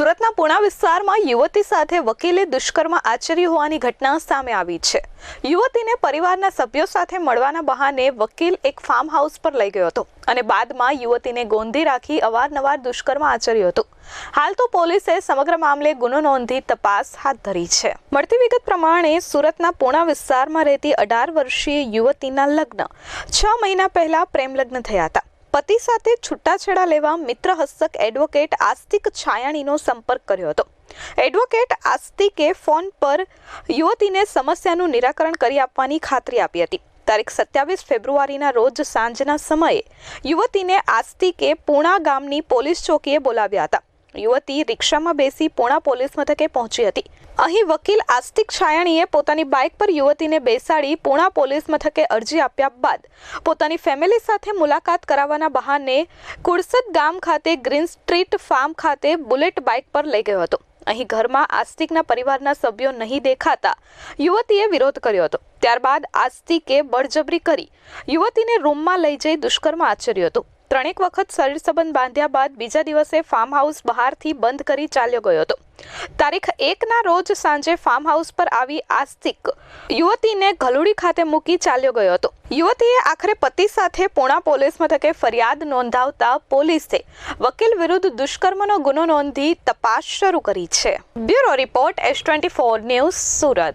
સુરતના પુણા વિસ્તારમાં યુવતી સાથે વકીલે દુષ્કર્મ આચર્યું હોવાની ઘટના સામે આવી છે. યુવતીને પરિવારના સભ્યો સાથે મળવાના બહાને વકીલ એક ફાર્મ હાઉસ પર લઈ ગયો હતો અને બાદમાં યુવતીને ગોંધી રાખી અવારનવાર દુષ્કર્મ આચર્યું હતું. હાલ તો પોલીસે સમગ્ર મામલે ગુનો નોંધી તપાસ હાથ ધરી છે. મળતી વિગત પ્રમાણે સુરતના પુણા વિસ્તારમાં રહેતી અઢાર વર્ષીય યુવતીના લગ્ન છ મહિના પહેલા પ્રેમ લગ્ન થયા હતા. પતિ સાથે છૂટાછેડા લેવા મિત્ર હસ્તક એડવોકેટ આસ્તિક છાયાણીનો સંપર્ક કર્યો હતો. એડવોકેટ આસ્તિકે ફોન પર યુવતીને સમસ્યાનું નિરાકરણ કરી આપવાની ખાતરી આપી હતી. તારીખ સત્યાવીસ ફેબ્રુઆરીના રોજ સાંજના સમયે યુવતીને આસ્તિકે પૂણા ગામની પોલીસ ચોકીએ બોલાવ્યા હતા. યુવતી રિક્ષામાં બેસી પૂણા પોલીસ મથકે પહોંચી હતી. અહીં વકીલ આસ્તિક છાયાણીએ પોતાની બાઇક પર યુવતીને બેસાડી પૂણા પોલીસ મથકે અરજી આપ્યા બાદ પોતાની ફેમિલી સાથે મુલાકાત કરાવવાના બહાને કુડસદ ગામ ખાતે ગ્રીન સ્ટ્રીટ ફાર્મ ખાતે બુલેટ બાઇક પર લઈ ગયો હતો. અહીં ઘરમાં આસ્તિકના પરિવારના સભ્યો નહીં દેખાતા યુવતીએ વિરોધ કર્યો હતો. ત્યારબાદ આસ્તિકે બળજબરી કરી યુવતીને રૂમમાં લઈ જઈ દુષ્કર્મ આચર્યું હતું. ત્રણેક વખત શરીર સંબંધ બાંધ્યા બાદ બીજા દિવસે ફાર્મ હાઉસ બહારથી બંધ કરી ચાલ્યો ગયો હતો. તારીખ એકના રોજ સાંજે ફાર્મ હાઉસ પર આવી આસ્તિક યુવતીને ઘલુડી ખાતે મૂકી ચાલ્યો ગયો હતો. યુવતીએ આખરે પતિ સાથે પૂણા પોલીસ મથકે ફરિયાદ નોંધાવતા પોલીસે વકીલ વિરુદ્ધ દુષ્કર્મનો ગુનો નોંધી તપાસ શરૂ કરી છે. Bureau report S twenty four news Surat.